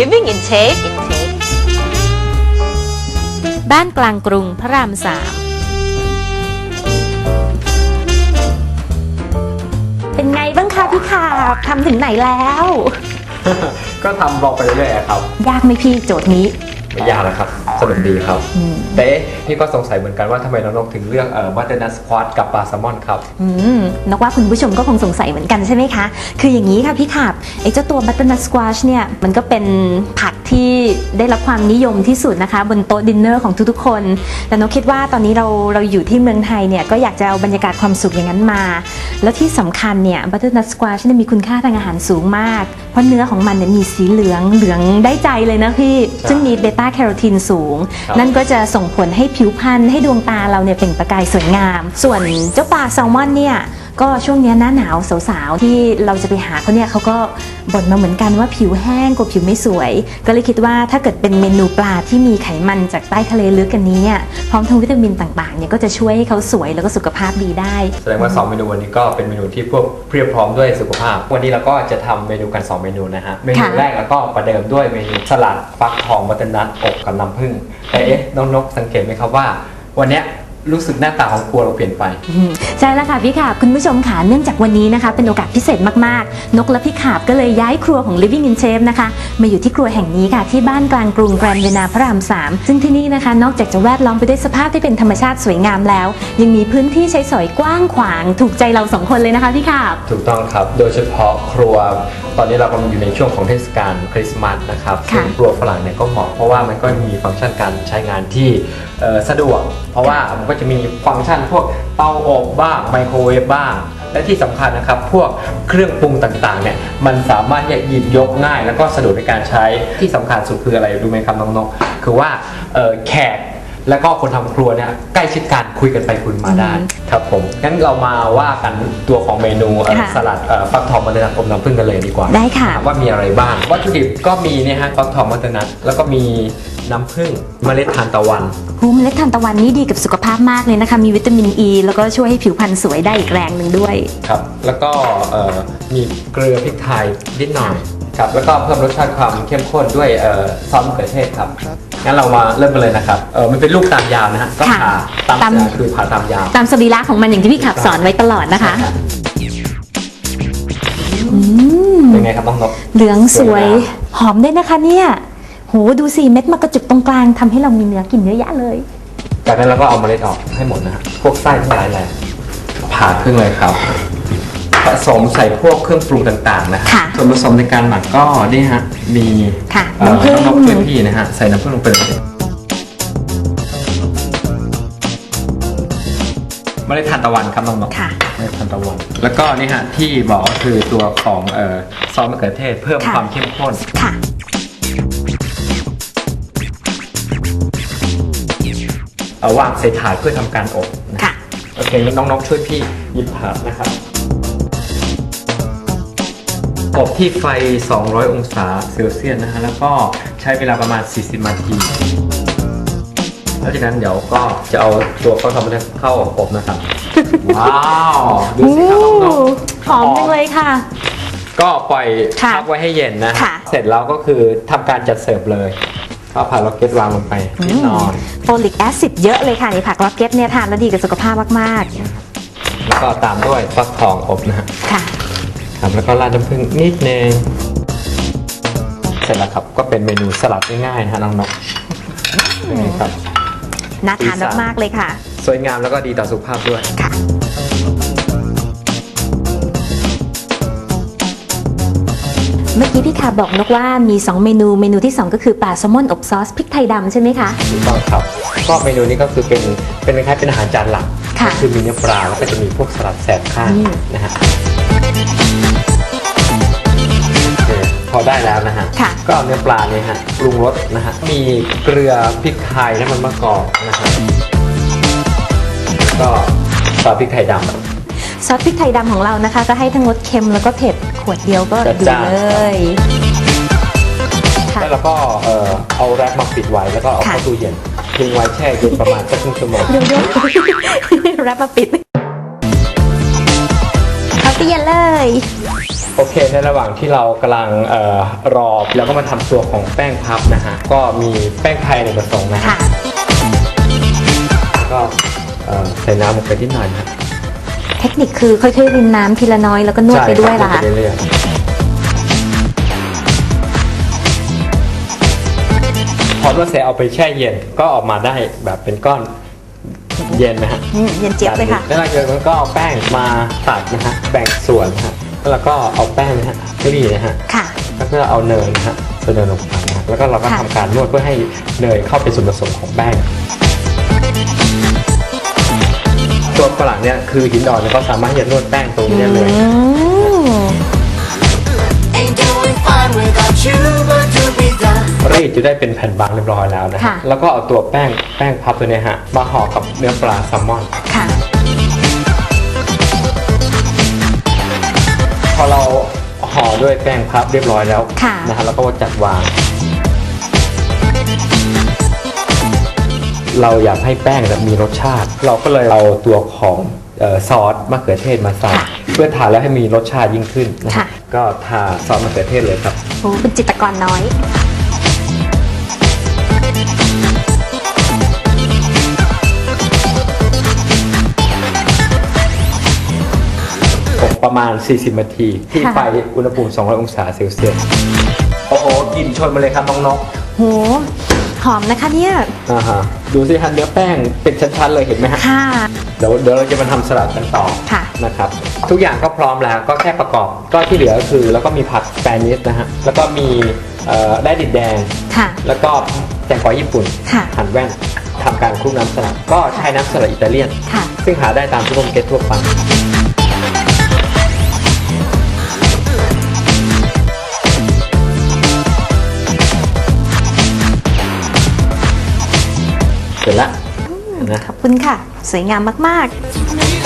Living in Shape in Shape บ้านกลางกรุงพระรามสามเป็นไงบ้างคะพี่ขาบทำถึงไหนแล้ว ก็ทำบอกไปเรื่อยๆครับ ยากไหมพี่โจทย์นี้ ไม่ยากแล้วครับ สนุกดีครับ แต่เอ๊ะพี่ก็สงสัยเหมือนกันว่าทำไมน้องนกถึงเลือกเอ่อบัตเตอร์นัทสควอตกับปลาแซลมอนครับอืมนกว่าคุณผู้ชมก็คงสงสัยเหมือนกันใช่ไหมคะ คืออย่างนี้ค่ะพี่ขาบไอ้เจ้าตัวบัตเตอร์นัทสควอชเนี่ยมันก็เป็นผักที่ได้รับความนิยมที่สุดนะคะ บนโต๊ะดินเนอร์ของทุกๆคนแต่นกคิดว่าตอนนี้เราเราอยู่ที่เมืองไทยเนี่ยก็อยากจะเอาบรรยากาศความสุขอย่างนั้นมา แล้วที่สำคัญเนี่ยบัตเตอร์นัทสควอชเนี่ยมีคุณค่าทางอาหารสูงมาก เพราะเนื้อของมันเนี่ยมีสีเหลืองเหลืองได้ใจเลยนะพี่ ซึ่งมีเบต้าแคโรทีนสูง ครับ นั่นก็จะส่งผลให้ผิวพรรณให้ดวงตาเราเนี่ยเปล่งประกายสวยงาม ส่วนเจ้าปลาแซลมอนเนี่ย ก็ช่วงเนี้ยหน้าหนาวสาวๆที่เราจะไปหาเขาเนี่ยเขาก็บ่นมาเหมือนกันว่าผิวแห้งกว่าผิวไม่สวย ก็เลยคิดว่าถ้าเกิดเป็นเมนูปลาที่มีไขมันจากใต้ทะเลลึกกันนี้เนี่ยพร้อมทั้งวิตามินต่างๆเนี่ยก็จะช่วยให้เขาสวยแล้วก็สุขภาพดีได้ แสดงว่า 2 เมนูวันนี้ก็เป็นเมนูที่พวกเพียบพร้อมด้วยสุขภาพ วันนี้เราก็จะทำเมนูกัน 2 เมนูนะฮะ เมนูค่ะแรกแล้วก็ประเดิมด้วยเมนูสลัดฟักทองบัตเตอร์นัทอบกับน้ำผึ้งแต่เอ๊ะน้องนกสังเกตไหมครับว่า วันเนี้ย รู้สึกหน้าตาของครัวเราเปลี่ยนไปอืมใช่แล้วค่ะพี่ขาบคุณผู้ชมค่ะเนื่องจากวันนี้นะคะ เป็นโอกาสพิเศษมากๆ นกและพี่ขาบก็เลยย้ายครัวของ Living in Shape นะคะ มาอยู่ที่ครัวแห่งนี้ค่ะ ที่บ้านกลางกรุงแกรนด์เวนาพระราม 3 ซึ่งที่นี่นะคะ นอกจากจะแวดล้อมไปด้วยสภาพที่เป็นธรรมชาติสวยงามแล้ว ยังมีพื้นที่ใช้สอยกว้างขวาง ถูกใจเราสองคนเลยนะคะพี่ขาบถูกต้องครับ โดยเฉพาะครัว ตอนนี้เรากำลังอยู่ในช่วงของเทศกาลคริสต์มาสนะครับค่ะซึ่งครัวฝรั่งเนี่ยก็เหมาะเพราะว่ามันก็มีฟังก์ชันการใช้งานที่เอ่อ สะดวก เพราะว่ามันก็จะมีฟังก์ชันพวกเตาอบบ้างไมโครเวฟบ้าง และที่สำคัญนะครับ พวกเครื่องปรุงต่างๆเนี่ยมันสามารถที่จะหยิบยกง่าย แล้วก็สะดวกในการใช้ที่สำคัญสุดคืออะไรรู้ไหมครับน้องนกคือว่าเอ่อแขกแล้วก็คนทำครัวเนี่ยใกล้ชิดกันคุยกันไปคุยมาได้ครับผมงั้นเรามาว่ากันตัวของเมนูเอ่อค่ะสลัดเอ่อฟักทองมัตเตอร์นัทอมน้ำผึ้งกันเลยดีกว่าได้ค่ะว่ามีอะไรบ้างวัตถุดิบก็มีเนี่ยฮะฟักทองมัตเตอร์นัทแล้วก็มี น้ำผึ้งเมล็ดทานตะวัน หูเมล็ดทานตะวันนี่ดีกับสุขภาพมากเลยนะคะ มีวิตามินอ e, ีแล้วก็ช่วยให้ผิวพรรณสวยได้อีกแรงหนึ่งด้วย ครับ แล้วก็เอ่อมีเกลือพริกไทยนิดหน่อยครับ แล้วก็เพิ่มรสชาติความเข้มข้นด้วยเอ่อซอสมะเขือเทศครับ งั้นเรามาเริ่มกันเลยนะครับเออมันเป็นลูกตามยาวนะฮะ ก็ค่ะผ่าตามตาม ยาวคือผ่าตามยาว ตามสรีระของมันอย่างที่พี่ขับสอนไว้ตลอดนะคะเป็นไงครับน้องนก เหลืองสวย สวยงาม หอมด้วยนะคะเนี่ย โหดูสิเม็ดมากระจุกตรงกลางทำให้เรามีเนื้อกินเยอะแยะเลย จากนั้นเราก็เอาเมล็ดออกให้หมดนะฮะพวกไส้ทั้งหลายแหละผ่าครึ่งเลยครับ ผสมใส่พวกเครื่องปรุงต่างๆนะฮะค่ะส่วนผสมในการหมักก็นี่ฮะมีค่ะเอ่อน้ำผึ้ง น้องนกช่วยพี่นะฮะใส่น้ำผึ้งลงไปเลยเมล็ดทานตะวันครับน้องนกค่ะเมล็ดทานตะวันแล้วก็นี่ฮะที่บอกก็คือตัวของเอ่อซอสมะเขือเทศเพิ่มค่ะ ความเข้มข้น ค่ะ เอาวางใส่ถาดเพื่อทำการอบนะค่ะ โอเคงั้นน้องๆช่วยพี่หยิบถาดนะครับอบที่ไฟ 200 องศาเซลเซียสนะฮะแล้วก็ใช้เวลาประมาณ 40 นาทีแล้วจากนั้นเดี๋ยวก็จะเอาตัวข้าวทำมันเข้าอบนะครับ ว้าวดูสิครับน้องหอมจังเลยค่ะๆก็ปล่อยค่ะพักไว้ให้เย็นนะ ค่ะ เสร็จแล้วก็คือทำการจัดเสิร์ฟเลย ก็ผ่าล็อกเก็ตวางลงไปนิดหน่อยโฟลิกแอซิดเยอะเลยค่ะในผักล็อกเก็ตเนี่ยทานแล้วดีกับสุขภาพมากแล้วก็ตามด้วยฟักทองอบนะฮะๆค่ะครับแล้วก็ราดน้ำผึ้งนิดนึงเสร็จแล้วครับก็เป็นเมนูสลัดง่ายๆนะฮะน้องๆเป็นไงครับน่าทานมากๆเลยค่ะ สวยงามแล้วก็ดีต่อสุขภาพด้วยค่ะ เมื่อกี้พี่ขาบอกนกว่ามี 2 เมนูเมนูที่ 2 ก็คือปลาแซลมอนอบซอสพริกไทยดำใช่ไหมคะ ถูกต้องครับก็เมนูนี้ก็คือเป็นเป็นคล้ายๆเป็นอาหารจานหลักค่ะ ก็คือมีเนื้อปลาแล้วก็จะมีพวกสลัดแสบข้างอืมนะฮะโอเคพอได้แล้วนะฮะค่ะ ก็เอาเนื้อปลาเนี่ยฮะปรุงรสนะฮะมีเกลือพริกไทยน้ำมันมะกอกนะฮะก็ซอสพริกไทยดำ ซอสพริกไทยดำของเรานะคะ ก็ให้ทั้งรสเค็มแล้วก็เผ็ดขวดเดียวก็จัดดีจ้าน เลยค่ะ แล้วเราก็เอ่อเอาแรปมาปิดไว้แล้วก็เอาค่ะ เข้าตู้เย็นทิ้งไว้แช่เย็นประมาณสักครึ่งชั่วโมง เดี๋ยวเดี๋ยวแรปมาปิดเอาตู้เย็นเลย โอเค ในระหว่างที่เรากำลังเอ่อรอแล้วก็มาทำตัวของแป้งพับนะฮะ ก็มีแป้งไทยในประสงค์นะฮะค่ะก็เอ่อใส่น้ำลงไปนิดหน่อยนะฮะ เทคนิคคือค่อยๆรินน้ำทีละน้อยแล้วก็นวดไปด้วยใช่ล่ะครับคะนวดไปเรื่อยๆพอนวดเสร็จเอาไปแช่เย็นก็ออกมาได้แบบเป็นก้อนเย็นนะฮะอืมเย็นเจี๊ยบเลยค่ะ แล้วหลังจากนั้นก็เอาแป้งมาตัดนะฮะแบ่งส่วนนะฮะแล้วก็เอาแป้งนะฮะกลี่นะฮะ ค่ะ แล้วก็เอาเนยนะฮะใส่เนยลงไปนะฮะแล้วก็เราก็ค่ะ ทำการนวดเพื่อให้เนยเข้าเป็นส่วนผสมของแป้ง ตัวฝรั่งเนี่ยคือหินอ่อนเนี่ยก็สามารถที่จะนวดแป้งตรงนี้ได้เลย อืม Ain't doing fine without you, but to be done. รีดจะได้เป็นแผ่นบางเรียบร้อยแล้วนะฮะค่ะ แล้วก็เอาตัวแป้งแป้งพับตัวเนี้ยฮะมาห่อกับเนื้อปลาแซลมอน ค่ะ พอเราห่อด้วยแป้งพับเรียบร้อยแล้วค่ะ นะฮะแล้วก็จัดวาง เราอยากให้แป้งเนี่ยมีรสชาติ เราก็เลยเอาตัวของเอ่อซอสมะเขือเทศมาใส่ค่ะเพื่อทานแล้วให้มีรสชาติยิ่งขึ้นนะฮะค่ะก็ทาซอสมะเขือเทศเลยครับโอ้เป็นจิตรกรน้อยอบประมาณ 40 นาที ที่ค่ะไฟอุณหภูมิ 200 องศาเซลเซียส โอ้โหกลิ่นชนมาเลยครับน้องนกโห หอมนะคะเนี่ยอ่าฮะดูสิฮะเนื้อแป้งเป็นชั้นๆเลยเห็นไหมฮะค่ะ เดี๋ยวเดี๋ยวเราจะมาทำสลัดกันต่อค่ะนะครับ ทุกอย่างก็พร้อมแล้วก็แค่ประกอบก็ที่เหลือก็คือแล้วก็มีผักสเปนิสนะฮะแล้วก็มีเอ่อได้ดินแดง ค่ะ แล้วก็แตงกวาญี่ปุ่น ค่ะ หั่นแว่นทำการคลุกน้ำสลัดก็ใช้น้ำสลัดอิตาเลียน ค่ะ ซึ่งหาได้ตามซูเปอร์มาร์เก็ตทั่วไป สร็จละนะขอบคุณค่ะ สวยงามมาก So